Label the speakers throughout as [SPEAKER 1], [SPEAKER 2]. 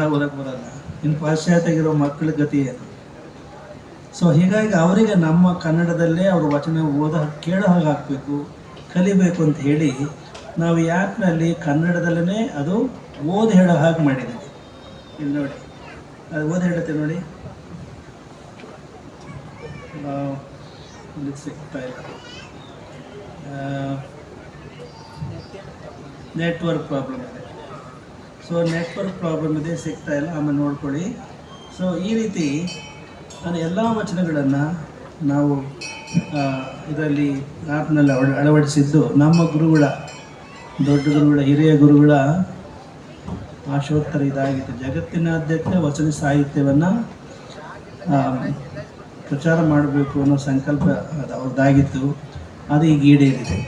[SPEAKER 1] ಕನ್ನಡ ಓದಕ್ಕೆ ಬರಲ್ಲ. ಇನ್ನು ಪಾಶ್ಚಾತ್ಯಗಿರೋ ಮಕ್ಕಳ ಗತಿ ಏನು? ಸೊ ಹೀಗಾಗಿ ಅವರಿಗೆ ನಮ್ಮ ಕನ್ನಡದಲ್ಲೇ ಅವ್ರ ವಚನ ಓದ ಕೇಳೋ ಹಾಗೆ ಹಾಕಬೇಕು ಕಲಿಬೇಕು ಅಂತ ಹೇಳಿ ನಾವು ಈ ಆ್ಯಪ್ನಲ್ಲಿ ಕನ್ನಡದಲ್ಲೇ ಅದು ಓದಿ ಹೇಳೋ ಹಾಗೆ ಮಾಡಿದ್ದೀವಿ. ಇಲ್ಲಿ ನೋಡಿ. ಅದು ಓದಿ ಹೇಳುತ್ತೆ ನೋಡಿ. ಸಿಗ್ತಾ ಇಲ್ಲ ನೆಟ್ವರ್ಕ್ ಪ್ರಾಬ್ಲಮ್ ಇದೆ. ಸೊ ನೆಟ್ವರ್ಕ್ ಪ್ರಾಬ್ಲಮ್ ಇದೆ, ಸಿಗ್ತಾ ಇಲ್ಲ, ಆಮೇಲೆ ನೋಡ್ಕೊಳ್ಳಿ. ಸೊ ಈ ರೀತಿ ನಾನು ಎಲ್ಲ ವಚನಗಳನ್ನು ನಾವು ಇದರಲ್ಲಿ ಆ್ಯಪ್ನಲ್ಲಿ ಅಳ, ಅಳವಡಿಸಿದ್ದು ನಮ್ಮ ಗುರುಗಳ, ದೊಡ್ಡ ಗುರುಗಳ, ಹಿರಿಯ ಗುರುಗಳ ಆಶೋತ್ತರ ಇದಾಗಿತ್ತು. ಜಗತ್ತಿನಾದ್ಯಂತ ವಚನ ಸಾಹಿತ್ಯವನ್ನು ಪ್ರಚಾರ ಮಾಡಬೇಕು ಅನ್ನೋ ಸಂಕಲ್ಪ ಅವ್ರದ್ದಾಗಿತ್ತು ಅದು ಈಗ ಈಡೇರಿದೆ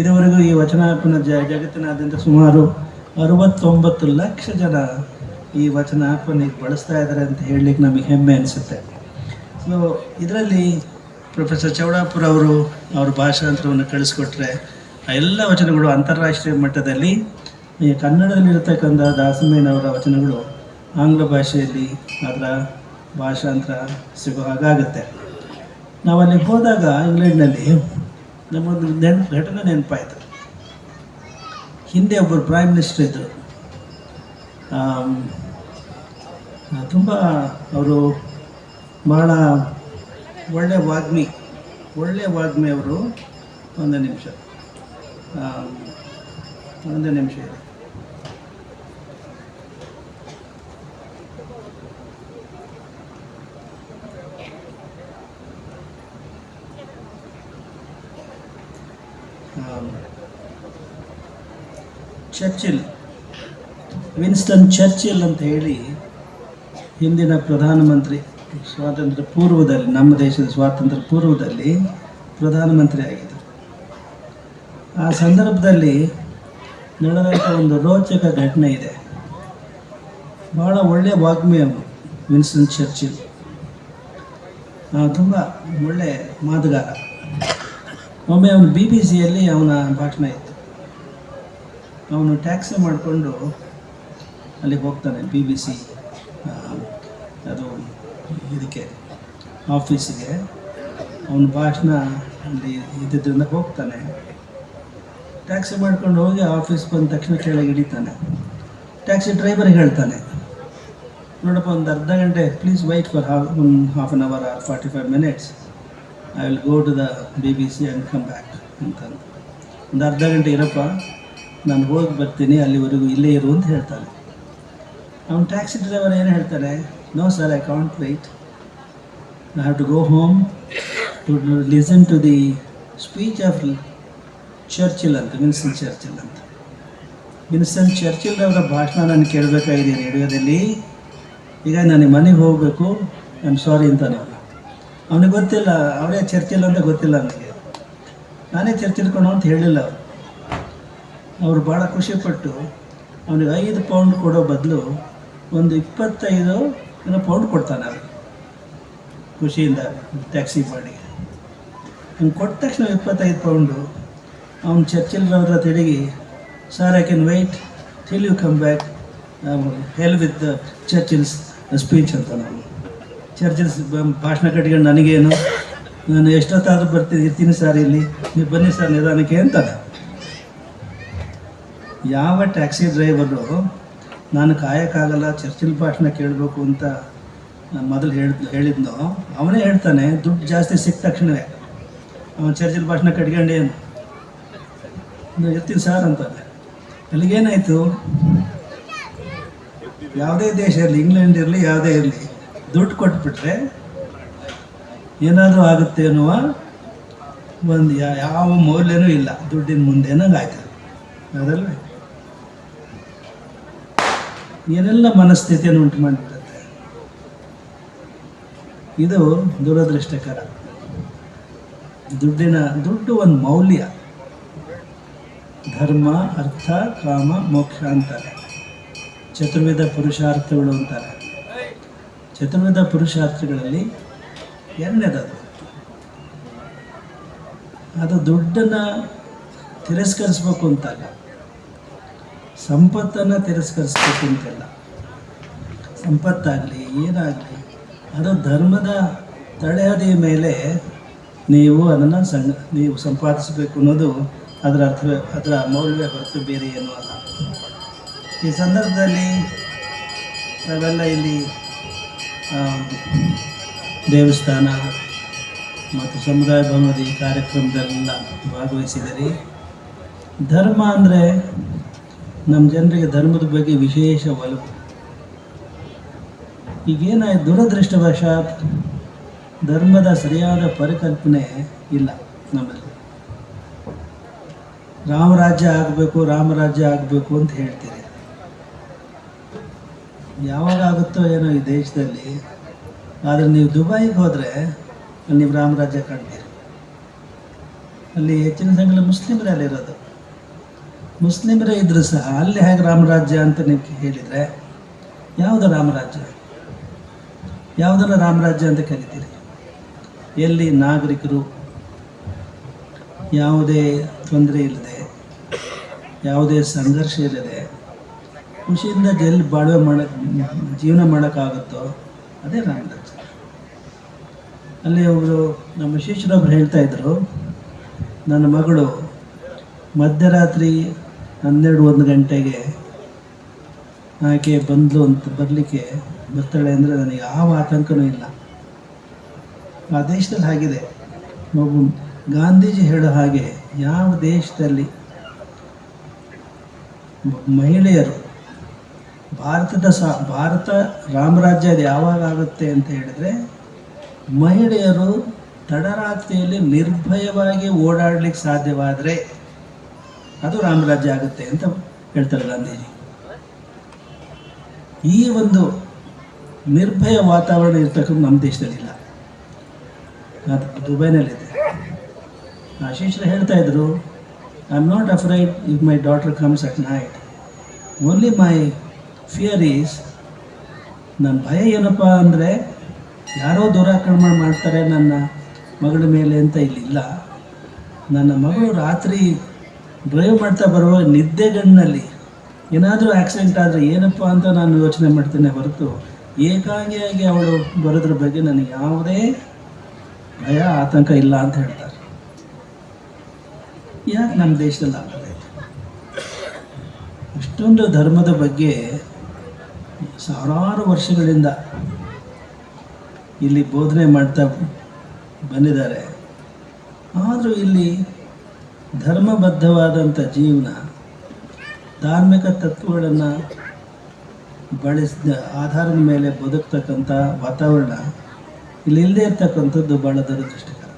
[SPEAKER 1] ಇದುವರೆಗೂ ಈ ವಚನ ಆ್ಯಪ್ನ ಜಗತ್ತಿನಾದ್ಯಂತ ಸುಮಾರು ಅರವತ್ತೊಂಬತ್ತು ಲಕ್ಷ ಜನ ಈ ವಚನ ಆ್ಯಪನ್ನು ಈಗ ಬಳಸ್ತಾ ಇದ್ದಾರೆ ಅಂತ ಹೇಳಲಿಕ್ಕೆ ನಮಗೆ ಹೆಮ್ಮೆ ಅನಿಸುತ್ತೆ. ಸೊ ಇದರಲ್ಲಿ ಪ್ರೊಫೆಸರ್ ಚೌಡಾಪುರ ಅವರು ಅವ್ರ ಭಾಷಾಂತರವನ್ನು ಕಳಿಸ್ಕೊಟ್ರೆ ಆ ಎಲ್ಲ ವಚನಗಳು ಅಂತಾರಾಷ್ಟ್ರೀಯ ಮಟ್ಟದಲ್ಲಿ, ಈ ಕನ್ನಡದಲ್ಲಿರ್ತಕ್ಕಂಥ ದಾಸಮೇನವರ ವಚನಗಳು ಆಂಗ್ಲ ಭಾಷೆಯಲ್ಲಿ ಅದರ ಭಾಷಾಂತರ ಸಿಗೋ ಹಾಗಾಗುತ್ತೆ. ನಾವು ಅಲ್ಲಿ ಹೋದಾಗ ಇಂಗ್ಲೆಂಡ್ನಲ್ಲಿ ನಮ್ಮೊಂದು ನೆನ್, ಘಟನೆ ನೆನಪಾಯಿತು. ಹಿಂದೆ ಒಬ್ಬರು ಪ್ರೈಮ್ ಮಿನಿಸ್ಟರ್ ಇದ್ದರು ತುಂಬ ಅವರು ಬಹಳ ಒಳ್ಳೆ ವಾಗ್ಮಿ ಒಳ್ಳೆ ವಾಗ್ಮಿ ಅವರು ಒಂದು ನಿಮಿಷ. ಒಂದು ನಿಮಿಷ ಇರಿ. ಚರ್ಚಿಲ್, ವಿನ್ಸ್ಟನ್ ಚರ್ಚಿಲ್ ಅಂತ ಹೇಳಿ ಹಿಂದಿನ ಪ್ರಧಾನಮಂತ್ರಿ ಸ್ವಾತಂತ್ರ್ಯ ಪೂರ್ವದಲ್ಲಿ, ನಮ್ಮ ದೇಶದ ಸ್ವಾತಂತ್ರ್ಯ ಪೂರ್ವದಲ್ಲಿ ಪ್ರಧಾನಮಂತ್ರಿ ಆಗಿದ್ದರು. ಆ ಸಂದರ್ಭದಲ್ಲಿ ನಡೆದಂಥ ಒಂದು ರೋಚಕ ಘಟನೆ ಇದೆ. ಭಾಳ ಒಳ್ಳೆಯ ವಾಗ್ಮಿ ಅವರು ವಿನ್ಸ್ಟನ್ ಚರ್ಚಿಲ್. ತುಂಬ ಒಳ್ಳೆ ಮಾತುಗಾರ. ಒಮ್ಮೆ ಅವನು ಬಿ ಬಿ ಸಿಯಲ್ಲಿ ಅವನ ಭಾಷಣ ಇತ್ತು. ಅವನು ಟ್ಯಾಕ್ಸಿ ಮಾಡಿಕೊಂಡು ಅಲ್ಲಿಗೆ ಹೋಗ್ತಾನೆ ಬಿ ಬಿ ಸಿ ಅದು ಇದಕ್ಕೆ, ಆಫೀಸಿಗೆ. ಅವನ ಭಾಷಣ ಅಲ್ಲಿ ಇದ್ದಿದ್ದರಿಂದ ಹೋಗ್ತಾನೆ. ಟ್ಯಾಕ್ಸಿ ಮಾಡ್ಕೊಂಡು ಹೋಗಿ ಆಫೀಸ್ ಬಂದ ತಕ್ಷಣ ಕೆಳಗೆ ಇಳಿತಾನೆ ಟ್ಯಾಕ್ಸಿ ಡ್ರೈವರ್ ಹೇಳ್ತಾನೆ, ನೋಡಪ್ಪ, ಒಂದು ಅರ್ಧ ಗಂಟೆ please wait for half one half an hour or forty five minutes I will go to the B B C and come back ಅಂತ ಒಂದು ಅರ್ಧ ಗಂಟೆ ಇರಪ್ಪ ನಾನು ಹೋಗಿ ಬರ್ತೀನಿ, ಅಲ್ಲಿವರೆಗೂ ಇಲ್ಲೇ ಇರು ಅಂತ ಹೇಳ್ತಾನೆ ಅವ್ನು ಟ್ಯಾಕ್ಸಿ ಡ್ರೈವರ್ ಏನು ಹೇಳ್ತಾರೆ no sir I can't wait I have to go home to listen to the speech of Churchill ಅಂತ ವಿನ್ಸನ್ ಚರ್ಚಿಲ್ ಅಂತ. ವಿನ್ಸನ್ ಚರ್ಚಿಲ್ ಅವರ ಭಾಷಣ ನಾನು ಕೇಳಬೇಕಾಗಿದೆ ರೇಡಿಯೋದಲ್ಲಿ? ಈಗ ನನಗೆ ಮನೆಗೆ ಹೋಗಬೇಕು ಆಮ್ ಸಾರಿ ಅಂತಾನೆ ಅವನು ಅವನಿಗೆ ಗೊತ್ತಿಲ್ಲ, ಅವರೇ ಚರ್ಚಿಲ್ ಅಂತ ಗೊತ್ತಿಲ್ಲ ನನಗೆ ನಾನೇ ಚರ್ಚಿಲ್ಕೊಂಡು ಅಂತ ಹೇಳಿಲ್ಲ ಅವರು ಅವರು ಭಾಳ ಖುಷಿಪಟ್ಟು ಅವನಿಗೆ ಐದು ಪೌಂಡ್ ಕೊಡೋ ಬದಲು ಒಂದು ಇಪ್ಪತ್ತೈದು ಏನೋ ಪೌಂಡ್ ಕೊಡ್ತಾನೆ ಅವ್ರು. ಖುಷಿಯಿಂದ ಟ್ಯಾಕ್ಸಿ ಬಾಡಿಗೆ ಅವ್ನು ಕೊಟ್ಟ ತಕ್ಷಣ ಇಪ್ಪತ್ತೈದು ಪೌಂಡು ಅವ್ನು ಚರ್ಚಿಲ್ರವ್ರ ತಿರುಗಿ sir I can wait till you come back hell with Churchill's speech ಅಂತ ನಾನು ಚರ್ಚಿಲ್ಸ್ ಭಾಷಣ ಕಟ್ಕೊಂಡು ನನಗೇನು? ನಾನು ಎಷ್ಟೊತ್ತಾದರೂ ಬರ್ತೀನಿ ಇರ್ತೀನಿ ಸರ್ ಇಲ್ಲಿ. ನೀವು ಬನ್ನಿ ಸರ್ ನಿಧಾನಕ್ಕೆ ಅಂತಾನೆ. ಯಾವ ಟ್ಯಾಕ್ಸಿ ಡ್ರೈವರು ನಾನು ಕಾಯೋಕ್ಕಾಗಲ್ಲ, ಚರ್ಚಿಲ್ ಭಾಷಣ ಕೇಳಬೇಕು ಅಂತ ಮೊದಲು ಹೇಳಿದ್ ಹೇಳಿದ್ನೋ, ಅವನೇ ಹೇಳ್ತಾನೆ, ದುಡ್ಡು ಜಾಸ್ತಿ ಸಿಕ್ಕ ತಕ್ಷಣವೇ. ಅವನು ಚರ್ಚಿಲ್ ಭಾಷಣ ಕಟ್ಕೊಂಡೇನು? ಇರ್ತೀನಿ ಸರ್ ಅಂತಾನೆ. ಅಲ್ಲಿಗೇನಾಯಿತು ಯಾವುದೇ ದೇಶ ಇರಲಿ, ಇಂಗ್ಲೆಂಡ್ ಇರಲಿ, ಯಾವುದೇ ಇರಲಿ, ದುಡ್ಡು ಕೊಟ್ಬಿಟ್ರೆ ಏನಾದರೂ ಆಗುತ್ತೆ ಅನ್ನುವ ಒಂದು ಯಾವ ಮೌಲ್ಯನೂ ಇಲ್ಲ. ದುಡ್ಡಿನ ಮುಂದೆ ಆಯ್ತು ಹೌದಲ್ವೇ? ಏನೆಲ್ಲ ಮನಸ್ಥಿತಿಯನ್ನು ಉಂಟು ಮಾಡಿಬಿಡುತ್ತೆ. ಇದು ದುರದೃಷ್ಟಕರ. ದುಡ್ಡಿನ, ದುಡ್ಡು ಒಂದು ಮೌಲ್ಯ. ಧರ್ಮ, ಅರ್ಥ, ಕಾಮ, ಮೋಕ್ಷ ಅಂತಾರೆ. ಚತುರ್ವಿಧ ಪುರುಷಾರ್ಥಗಳು ಅಂತಾರೆ. ಚತುರ್ವಿಧ ಪುರುಷಾರ್ಥಗಳಲ್ಲಿ ಎರಡನೇದದು ಅದು ದುಡ್ಡನ್ನು ತಿರಸ್ಕರಿಸ್ಬೇಕು ಅಂತಲ್ಲ. ಸಂಪತ್ತನ್ನು ತಿರಸ್ಕರಿಸ್ಬೇಕು ಅಂತೆಲ್ಲ. ಸಂಪತ್ತಾಗಲಿ, ಏನಾಗಲಿ, ಅದು ಧರ್ಮದ ತಡೆಹದಿಯ ಮೇಲೆ ನೀವು ಅದನ್ನು ಸಂಗ ನೀವು ಸಂಪಾದಿಸಬೇಕು ಅನ್ನೋದು ಅದರ ಅರ್ಥ, ಅದರ ಮೌಲ್ಯ ಹೊರತು ಬೇರೆ ಏನೂ ಅಲ್ಲ. ಈ ಸಂದರ್ಭದಲ್ಲಿ ನಾವೆಲ್ಲ ಇಲ್ಲಿ ದೇವಸ್ಥಾನ ಮತ್ತು ಸಮುದಾಯ ಭವನದ ಈ ಕಾರ್ಯಕ್ರಮದಲ್ಲೆಲ್ಲ ಭಾಗವಹಿಸಿದರೆ ಧರ್ಮ ಅಂದರೆ ನಮ್ಮ ಜನರಿಗೆ ಧರ್ಮದ ಬಗ್ಗೆ ವಿಶೇಷ ಒಲವು. ಈಗೇನಾಯ್ತು ದುರದೃಷ್ಟವಶಾತ್ ಧರ್ಮದ ಸರಿಯಾದ ಪರಿಕಲ್ಪನೆ ಇಲ್ಲ ನಮ್ಮಲ್ಲಿ. ರಾಮರಾಜ್ಯ ಆಗಬೇಕು ರಾಮರಾಜ್ಯ ಆಗಬೇಕು ಅಂತ ಹೇಳ್ತೀರಿ. ಯಾವಾಗ ಆಗುತ್ತೋ ಏನೋ ಈ ದೇಶದಲ್ಲಿ, ಆದರೆ ನೀವು ದುಬೈಗೆ ಹೋದರೆ ಅಲ್ಲಿ ನೀವು ರಾಮರಾಜ್ಯ ಕಾಣ್ತೀರಿ. ಅಲ್ಲಿ ಹೆಚ್ಚಿನ ಸಂಖ್ಯೆ ಮುಸ್ಲಿಮರೇ ಅಲ್ಲಿರೋದು. ಮುಸ್ಲಿಮರೇ ಇದ್ದರೂ ಸಹ ಅಲ್ಲಿ ಹೇಗೆ ರಾಮರಾಜ್ಯ ಅಂತ ನೀವು ಹೇಳಿದರೆ ಯಾವುದು ರಾಮರಾಜ್ಯ? ಯಾವುದನ್ನು ರಾಮರಾಜ್ಯ ಅಂತ ಕರಿತೀರಿ ಎಲ್ಲಿ ನಾಗರಿಕರು ಯಾವುದೇ ತೊಂದರೆ ಇಲ್ಲದೆ, ಯಾವುದೇ ಸಂಘರ್ಷ ಇಲ್ಲದೆ ಖುಷಿಯಿಂದ ಎಲ್ಲಿ ಬಾಳ್ವೆ ಮಾಡಕ್ಕೆ ಜೀವನ ಮಾಡೋಕ್ಕಾಗುತ್ತೋ, ಅದೇ ರಾಮರಾಜ್ಯ. ಅಲ್ಲಿ ಒಬ್ಬರು ನಮ್ಮ ಶಿಷ್ಯರೊಬ್ಬರು ಹೇಳ್ತಾ ಇದ್ದರು ನನ್ನ ಮಗಳು ಮಧ್ಯರಾತ್ರಿ ಹನ್ನೆರಡು ಒಂದು ಗಂಟೆಗೆ ಆಕೆ ಬಂದ್ಲು ಅಂತ ಬರಲಿಕ್ಕೆ ಬರ್ತಾಳೆ ಅಂದರೆ ನನಗೆ ಯಾವ ಆತಂಕನೂ ಇಲ್ಲ. ಆ ದೇಶದಲ್ಲಿ ಹಾಗಿದೆ. ಮಗು ಗಾಂಧೀಜಿ ಹೇಳೋ ಹಾಗೆ ಯಾವ ದೇಶದಲ್ಲಿ ಮಹಿಳೆಯರು ಭಾರತದ ಸಾ ಭಾರತ ರಾಮರಾಜ್ಯ ಅದು ಯಾವಾಗ ಆಗುತ್ತೆ ಅಂತ ಹೇಳಿದ್ರೆ ಮಹಿಳೆಯರು ತಡರಾತ್ರಿಯಲ್ಲಿ ನಿರ್ಭಯವಾಗಿ ಓಡಾಡಲಿಕ್ಕೆ ಸಾಧ್ಯವಾದರೆ ಅದು ರಾಮರಾಜ್ಯ ಆಗುತ್ತೆ ಅಂತ ಹೇಳ್ತಾರೆ ಗಾಂಧೀಜಿ. ಈ ಒಂದು ನಿರ್ಭಯ ವಾತಾವರಣ ಇರ್ತಕ್ಕಂಥ ನಮ್ಮ ದೇಶದಲ್ಲಿಲ್ಲ. ಅದು ದುಬೈನಲ್ಲಿದೆ. ಆಶೀಶ್ರ ಹೇಳ್ತಾ ಇದ್ರು I am not afraid if my daughter comes at night only my fear is ನನ್ನ ಭಯ ಏನಪ್ಪ ಅಂದರೆ, ಯಾರೋ ದುರಾಕ್ರಮಣ ಮಾಡ್ತಾರೆ ನನ್ನ ಮಗಳ ಮೇಲೆ ಅಂತ ಇಲ್ಲಿಲ್ಲ. ನನ್ನ ಮಗಳು ರಾತ್ರಿ ಡ್ರೈವ್ ಮಾಡ್ತಾ ಬರುವಾಗ ನಿದ್ದೆಗಣ್ಣಲ್ಲಿ ಏನಾದರೂ ಆಕ್ಸಿಡೆಂಟ್ ಆದರೆ ಏನಪ್ಪ ಅಂತ ನಾನು ಯೋಚನೆ ಮಾಡ್ತೇನೆ ಹೊರತು ಏಕಾಂಗಿಯಾಗಿ ಅವಳು ಬರೋದ್ರ ಬಗ್ಗೆ ನನಗೆ ಯಾವುದೇ ಭಯ, ಆತಂಕ ಇಲ್ಲ ಅಂತ ಹೇಳ್ತಾರೆ. ಯಾಕೆ ನಮ್ಮ ದೇಶದಲ್ಲಿ ಆಗದೆ ಅಷ್ಟೊಂದು ಧರ್ಮದ ಬಗ್ಗೆ ಸಾವಿರಾರು ವರ್ಷಗಳಿಂದ ಇಲ್ಲಿ ಬೋಧನೆ ಮಾಡ್ತಾ ಬಂದಿದ್ದಾರೆ. ಆದರೂ ಇಲ್ಲಿ ಧರ್ಮಬದ್ಧವಾದಂಥ ಜೀವನ ಧಾರ್ಮಿಕ ತತ್ವಗಳನ್ನು ಬಳಸಿದ ಆಧಾರದ ಮೇಲೆ ಬದುಕ್ತಕ್ಕಂಥ ವಾತಾವರಣ ಇಲ್ಲಿ ಇಲ್ಲದೆ ಇರ್ತಕ್ಕಂಥದ್ದು ಭಾಳ ದುರದೃಷ್ಟಕರ.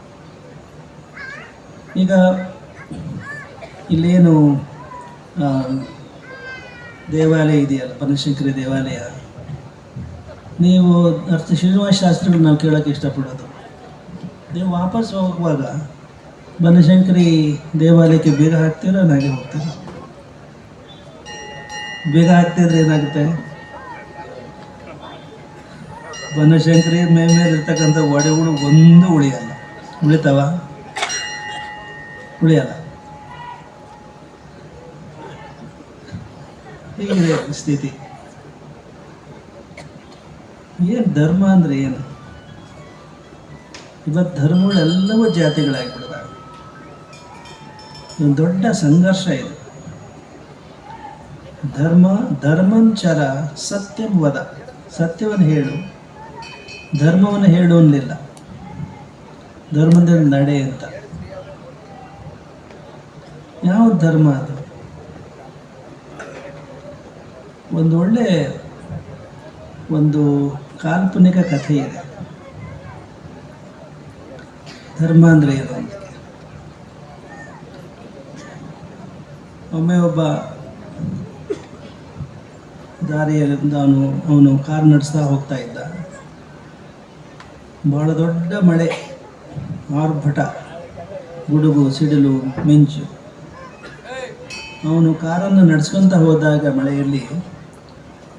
[SPEAKER 1] ಈಗ ಇಲ್ಲೇನು ದೇವಾಲಯ ಇದೆಯಲ್ಲ ಬನಶಂಕರಿ ದೇವಾಲಯ? ನೀವು ಅರ್ಥ ಶ್ರೀನಿವಾಸ ಶಾಸ್ತ್ರಿಗಳು ನಾವು ಕೇಳೋಕ್ಕೆ ಇಷ್ಟಪಡೋದು. ನೀವು ವಾಪಸ್ ಹೋಗುವಾಗ ಬನಶಂಕರಿ ದೇವಾಲಯಕ್ಕೆ ಬೇಗ ಹಾಕ್ತೀರ ನಾಗೆ ಹೋಗ್ತೀರ. ಬೇಗ ಹಾಕ್ತಿದ್ರೆ ಏನಾಗುತ್ತೆ? ಬನಶಂಕರಿ ಮೇ ಮೇಲೆ ಇರ್ತಕ್ಕಂಥ ಒಡೆಗಳು ಒಂದು ಉಳಿಯಲ್ಲ. ಉಳಿತಾವ? ಉಳಿಯಲ್ಲ. ಹೀಗಿದೆ ಸ್ಥಿತಿ. ಏನು ಧರ್ಮ ಅಂದ್ರೆ ಏನು? ಇವತ್ತು ಧರ್ಮಗಳೆಲ್ಲವೂ ಜಾತಿಗಳಾಗಿವೆ ದೊಡ್ಡ ಸಂಘರ್ಷ ಇದು. ಧರ್ಮ ಧರ್ಮಂಚರ ಸತ್ಯಂ ವದ. ಸತ್ಯವನ್ನು ಹೇಳು, ಧರ್ಮವನ್ನು ಹೇಳು ಅನ್ನಲಿಲ್ಲ. ಧರ್ಮದಲ್ಲಿ ನಡೆ ಅಂತ. ಯಾವ ಧರ್ಮ ಅದು? ಒಂದು ಒಳ್ಳೆ ಒಂದು ಕಾಲ್ಪನಿಕ ಕಥೆ ಇದೆ. ಧರ್ಮ ಅಂದರೆ ಏನು ಅಂತ. ಒಮ್ಮೆ ಒಬ್ಬ ದಾರಿಯಲ್ಲಿಂದ ಅವನು ಅವನು ಕಾರ್ ನಡೆಸ್ತಾ ಹೋಗ್ತಾ ಇದ್ದ. ಬಹಳ ದೊಡ್ಡ ಮಳೆ, ಆರ್ಭಟ, ಗುಡುಗು, ಸಿಡಿಲು, ಮಿಂಚು. ಅವನು ಕಾರನ್ನು ನಡೆಸ್ಕೊಂತ ಹೋದಾಗ ಮಳೆಯಲ್ಲಿ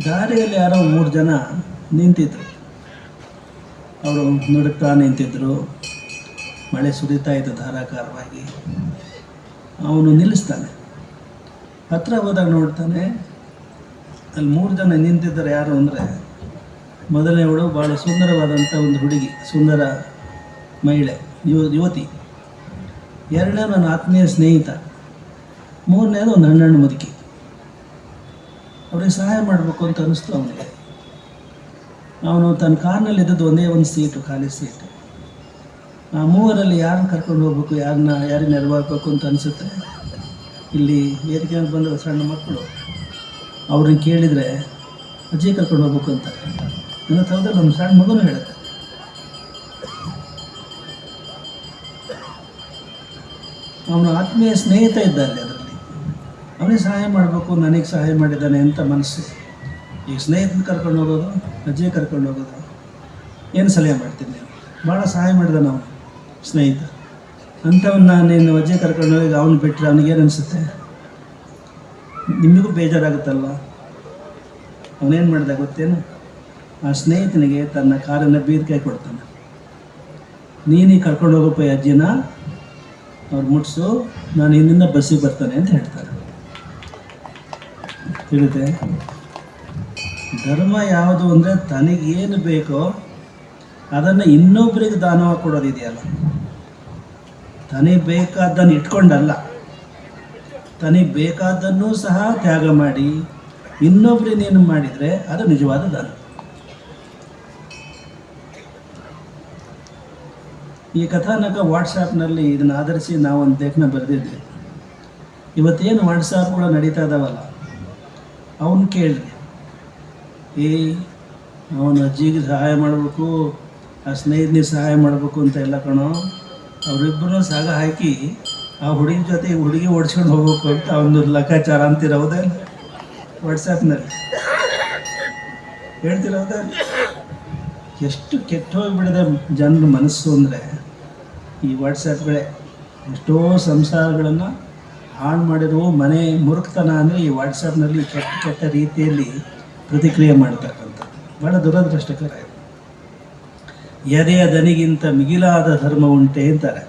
[SPEAKER 1] ದಾರಿಯಲ್ಲಿ ಯಾರೋ ಮೂರು ಜನ ನಿಂತಿದ್ರು. ಅವರು ನಡುಕ್ತಾ ನಿಂತಿದ್ರು. ಮಳೆ ಸುರಿತಾ ಇತ್ತು ಧಾರಾಕಾರವಾಗಿ. ಅವನು ನಿಲ್ಲಿಸ್ತಾನೆ. ಹತ್ರ ಹೋದಾಗ ನೋಡ್ತಾನೆ, ಅಲ್ಲಿ ಮೂರು ಜನ ನಿಂತಿದ್ದಾರೆ. ಯಾರು ಅಂದರೆ ಮೊದಲನೇವಳು ಭಾಳ ಸುಂದರವಾದಂಥ ಒಂದು ಹುಡುಗಿ, ಸುಂದರ ಮಹಿಳೆ ಯುವ ಯುವತಿ. ಎರಡನೇ ನನ್ನ ಆತ್ಮೀಯ ಸ್ನೇಹಿತ. ಮೂರನೇದು ಒಂದು ಹಣ್ಣು ಮುದುಕಿ. ಅವ್ರಿಗೆ ಸಹಾಯ ಮಾಡಬೇಕು ಅಂತ ಅನ್ನಿಸ್ತು ಅವನಿಗೆ. ಅವನು ತನ್ನ ಕಾರ್ನಲ್ಲಿ ಇದ್ದದ್ದು ಒಂದೇ ಒಂದು ಸೀಟು, ಖಾಲಿ ಸೀಟು. ಆ ಮೂವರಲ್ಲಿ ಯಾರನ್ನ ಕರ್ಕೊಂಡು ಹೋಗ್ಬೇಕು, ಯಾರನ್ನ ಯಾರಿಗೆ ನೆರವಾಗಬೇಕು ಅಂತ ಅನಿಸುತ್ತೆ. ಇಲ್ಲಿ ವೇದಿಕೆ ಬಂದ ಸಣ್ಣ ಮಕ್ಕಳು ಅವ್ರನ್ನ ಕೇಳಿದರೆ, ಅಜ್ಜಿ ಕರ್ಕೊಂಡು ಹೋಗ್ಬೇಕು ಅಂತ. ನನ್ನ ತಂದೆ ನಮ್ಮ ಸಣ್ಣ ಮಗನೂ ಹೇಳುತ್ತೆ. ಅವನ ಆತ್ಮೀಯ ಸ್ನೇಹಿತ ಇದ್ದ ಅಲ್ಲಿ ಅದರಲ್ಲಿ. ಅವನೇ ಸಹಾಯ ಮಾಡಬೇಕು, ನನಗೆ ಸಹಾಯ ಮಾಡಿದ್ದಾನೆ ಅಂತ ಮನಸ್ಸು. ಈಗ ಸ್ನೇಹಿತನ ಕರ್ಕೊಂಡು ಹೋಗೋದು ಅಜ್ಜಿ ಕರ್ಕೊಂಡು ಹೋಗೋದು, ಏನು ಸಲಹೆ ಮಾಡ್ತೀನಿ? ಭಾಳ ಸಹಾಯ ಮಾಡಿದ ನಾವು ಸ್ನೇಹಿತ. ಅಂಥವನ್ನ ನೀನು ವಜ್ಜೆ ಕರ್ಕೊಂಡು ಹೋಗಿ ಅವನು ಬಿಟ್ಟರೆ ಅವನಿಗೇನು ಅನಿಸುತ್ತೆ? ನಿಮಗೂ ಬೇಜಾರಾಗುತ್ತಲ್ವ? ಅವನೇನು ಮಾಡಿದ ಗೊತ್ತೇನು? ಆ ಸ್ನೇಹಿತನಿಗೆ ತನ್ನ ಕಾರನ್ನು ಬೀರ್ಕಾಯಿ ಕೊಡ್ತಾನೆ. ನೀನೇ ಕರ್ಕೊಂಡು ಹೋಗಪ್ಪ ಅಜ್ಜಿನ. ಅವ್ರು ಮುಟ್ಸು, ನಾನು ಇನ್ನಿಂದ ಬಸ್ಸಿಗೆ ಬರ್ತಾನೆ ಅಂತ ಹೇಳ್ತಾರೆ. ತಿಳಿದೆ ಧರ್ಮ ಯಾವುದು ಅಂದರೆ ತನಗೇನು ಬೇಕೋ ಅದನ್ನು ಇನ್ನೊಬ್ಬರಿಗೆ ದಾನವಾಗಿ ಕೊಡೋದಿದೆಯಲ್ಲ. ತನಗೆ ಬೇಕಾದ್ದನ್ನು ಇಟ್ಕೊಂಡಲ್ಲ. ತನಗೆ ಬೇಕಾದ್ದನ್ನು ಸಹ ತ್ಯಾಗ ಮಾಡಿ ಇನ್ನೊಬ್ಬರೇನೇನು ನೀನು ಮಾಡಿದರೆ ಅದು ನಿಜವಾದ ದಾನ. ಈ ಕಥಾನಕ ವಾಟ್ಸಾಪ್ನಲ್ಲಿ ಇದನ್ನು ಆಧರಿಸಿ ನಾವೊಂದು ಲೇಖನ ಬರೆದಿದ್ವಿ. ಇವತ್ತೇನು ವಾಟ್ಸಾಪ್ಗಳು ನಡೀತಾ ಇದಾವಲ್ಲ, ಅವನು ಕೇಳ್ರಿ. ಏ, ಅವನ ಅಜ್ಜಿಗೆ ಸಹಾಯ ಮಾಡಬೇಕು, ಆ ಸ್ನೇಹಿತನಿಗೆ ಸಹಾಯ ಮಾಡಬೇಕು ಅಂತ ಎಲ್ಲ ಕಣೋ. ಅವರಿಬ್ಬರನ್ನೂ ಸಾಗ ಹಾಕಿ ಆ ಹುಡುಗಿ ಜೊತೆ ಹುಡುಗಿ ಓಡಿಸ್ಕೊಂಡು ಹೋಗ್ಬೇಕು ಅಂತ ಒಂದು ಲೆಕ್ಕಾಚಾರ ಅಂತೀರ ಹೌದಾ ವಾಟ್ಸಪ್ನಲ್ಲಿ ಹೇಳ್ತೀರ ಹೌದಾ ಎಷ್ಟು ಕೆಟ್ಟ ಹೋಗಿಬಿಡಿದೆ ಜನರ ಮನಸ್ಸು ಅಂದರೆ ಈ ವಾಟ್ಸಪ್ಗಳೇ ಎಷ್ಟೋ ಸಂಸಾರಗಳನ್ನು ಹಾಳು ಮಾಡಿರುವ ಮನೆ ಮುರುಕ್ತನ ಅಂದರೆ ಈ ವಾಟ್ಸಪ್ನಲ್ಲಿ ಕೆಟ್ಟ ಕೆಟ್ಟ ರೀತಿಯಲ್ಲಿ ಪ್ರತಿಕ್ರಿಯೆ ಮಾಡ್ತಕ್ಕಂಥ ಭಾಳ ದುರದೃಷ್ಟಕರ. ಎದೆಯ ದನಿಗಿಂತ ಮಿಗಿಲಾದ ಧರ್ಮ ಉಂಟೆ ಅಂತಾರೆ.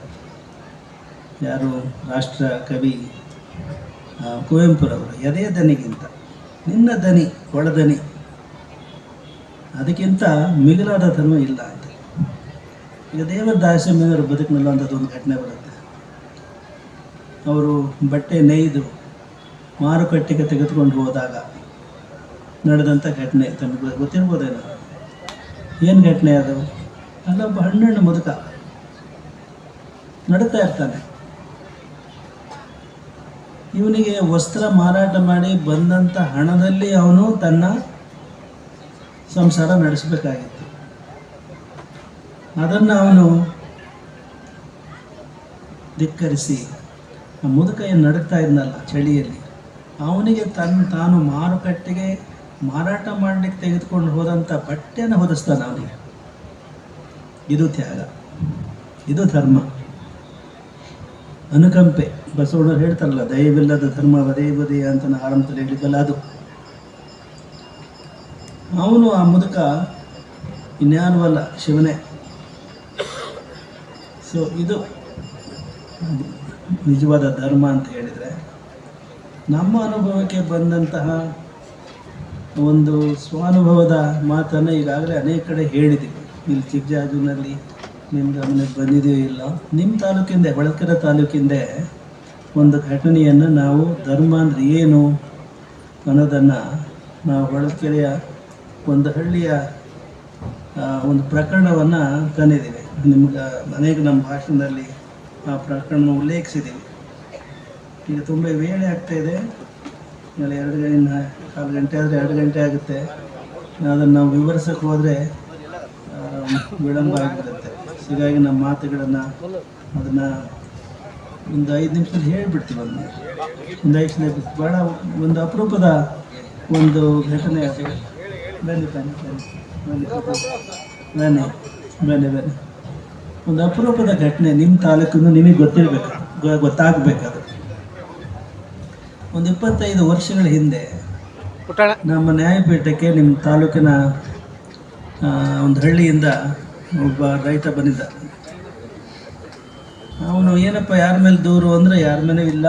[SPEAKER 1] ಯಾರು ರಾಷ್ಟ್ರ ಕವಿ ಕುವೆಂಪುರವರು ಎದೆಯ ದನಿಗಿಂತ. ನಿನ್ನ ದನಿ ಒಳದನಿ ಅದಕ್ಕಿಂತ ಮಿಗಿಲಾದ ಧರ್ಮ ಇಲ್ಲ ಅಂತ. ಈಗ ದೇವರ ದಾಸಮ್ಮನವರ ಬದುಕಿನಲ್ಲಿ ಒಂದು ಘಟನೆ ಬರುತ್ತೆ. ಅವರು ಬಟ್ಟೆ ನೇಯ್ದು ಮಾರುಕಟ್ಟೆಗೆ ತೆಗೆದುಕೊಂಡು ಹೋದಾಗ ನಡೆದಂಥ ಘಟನೆ ತಮಗೆ ಗೊತ್ತಿರ್ಬೋದೇನೋ? ಏನು ಘಟನೆ ಅದು? ಅಲ್ಲೊಬ್ಬ ಹಣ್ಣು ಮುದುಕ ನಡುತ್ತಾ ಇರ್ತಾನೆ. ಇವನಿಗೆ ವಸ್ತ್ರ ಮಾರಾಟ ಮಾಡಿ ಬಂದಂಥ ಹಣದಲ್ಲಿ ಅವನು ತನ್ನ ಸಂಸಾರ ನಡೆಸಬೇಕಾಗಿತ್ತು. ಅದನ್ನು ಅವನು ಧಿಕ್ಕರಿಸಿ ಆ ಮುದುಕ ಏನು ನಡುಕ್ತಾ ಇದ್ನಲ್ಲ ಚಳಿಯಲ್ಲಿ, ಅವನಿಗೆ ತನ್ನ ತಾನು ಮಾರುಕಟ್ಟೆಗೆ ಮಾರಾಟ ಮಾಡಲಿಕ್ಕೆ ತೆಗೆದುಕೊಂಡು ಹೋದಂಥ ಬಟ್ಟೆಯನ್ನು ಹೊದಿಸ್ತಾನೆ ಅವನಿಗೆ. ಇದು ತ್ಯಾಗ, ಇದು ಧರ್ಮ. ಅನುಕಂಪೆ, ಬಸವಣ್ಣವ್ರು ಹೇಳ್ತಾರಲ್ಲ, ದಯವಿಲ್ಲದ ಧರ್ಮ ಬದೇ ಬದೇ ಅಂತ ಆರಂಭದಲ್ಲಿ ಹೇಳಿದ್ದಲ್ಲ ಅದು. ಅವನು ಆ ಮುದುಕ ಇನ್ಯಾನವಲ್ಲ ಶಿವನೇ. ಸೊ ಇದು ನಿಜವಾದ ಧರ್ಮ ಅಂತ ಹೇಳಿದರೆ, ನಮ್ಮ ಅನುಭವಕ್ಕೆ ಬಂದಂತಹ ಒಂದು ಸ್ವಾನುಭವದ ಮಾತನ್ನು ಈಗಾಗಲೇ ಅನೇಕ ಕಡೆ ಹೇಳಿದ್ದೀವಿ. ಇಲ್ಲಿ ಚಿಕ್ಕಜಾಜುನಲ್ಲಿ ನಿಮ್ಮ ಗಮನಕ್ಕೆ ಬಂದಿದೆಯೋ ಇಲ್ಲ ನಿಮ್ಮ ತಾಲೂಕಿಂದ ಹೊಳಲ್ಕೆರೆ ತಾಲೂಕಿಂದ ಒಂದು ಘಟನೆಯನ್ನು ನಾವು ಧರ್ಮ ಅಂದರೆ ಏನು ಅನ್ನೋದನ್ನು ನಾವು ಹೊಳಲ್ಕೆರೆಯ ಒಂದು ಹಳ್ಳಿಯ ಒಂದು ಪ್ರಕರಣವನ್ನು ತಂದಿದ್ದೀವಿ. ನಿಮ್ಗೆ ಅನೇಕ ನಮ್ಮ ಭಾಷಣದಲ್ಲಿ ಆ ಪ್ರಕರಣ ಉಲ್ಲೇಖಿಸಿದ್ದೀವಿ. ಈಗ ತುಂಬ ವೇಳೆ ಆಗ್ತಾ ಇದೆ. ಎರಡು ಗಂಟೆ ಕಾಲು ಗಂಟೆ ಆದರೆ ಎರಡು ಗಂಟೆ ಆಗುತ್ತೆ. ಅದನ್ನು ನಾವು ವಿವರಿಸಕ್ಕೆ ಹೋದರೆ ವಿಳಂಬ ಆಗಿಬಿಡುತ್ತೆ. ಹೀಗಾಗಿ ನಮ್ಮ ಮಾತುಗಳನ್ನು ಅದನ್ನು ಒಂದು ಐದು ನಿಮಿಷದಲ್ಲಿ ಹೇಳಿಬಿಡ್ತೀವಿ ಅದನ್ನ ಒಂದು ಐದು ನಿಮಿಷ ಭಾಳ ಒಂದು ಅಪರೂಪದ ಒಂದು ಘಟನೆ ಅದು. ಬನ್ನಿ ಬನ್ನಿ ಬನ್ನಿ ಬನ್ನಿ ಬನ್ನಿ ಬನ್ನಿ ಒಂದು ಅಪರೂಪದ ಘಟನೆ ನಿಮ್ಮ ತಾಲೂಕನ್ನು ನಿಮಗೆ ಗೊತ್ತಿರಬೇಕು. ಗೊತ್ತಾಗಬೇಕದು. ಒಂದು ಇಪ್ಪತ್ತೈದು ವರ್ಷಗಳ ಹಿಂದೆ ನಮ್ಮ ನ್ಯಾಯಪೀಠಕ್ಕೆ ನಿಮ್ಮ ತಾಲೂಕಿನ ಒಂದು ಹಳ್ಳಿಯಿಂದ ಒಬ್ಬ ರೈತ ಬಂದಿದ್ದ. ಅವನು ಏನಪ್ಪ ಯಾರ ಮೇಲೆ ದೂರು ಅಂದರೆ ಯಾರ ಮೇಲೆ ಇಲ್ಲ.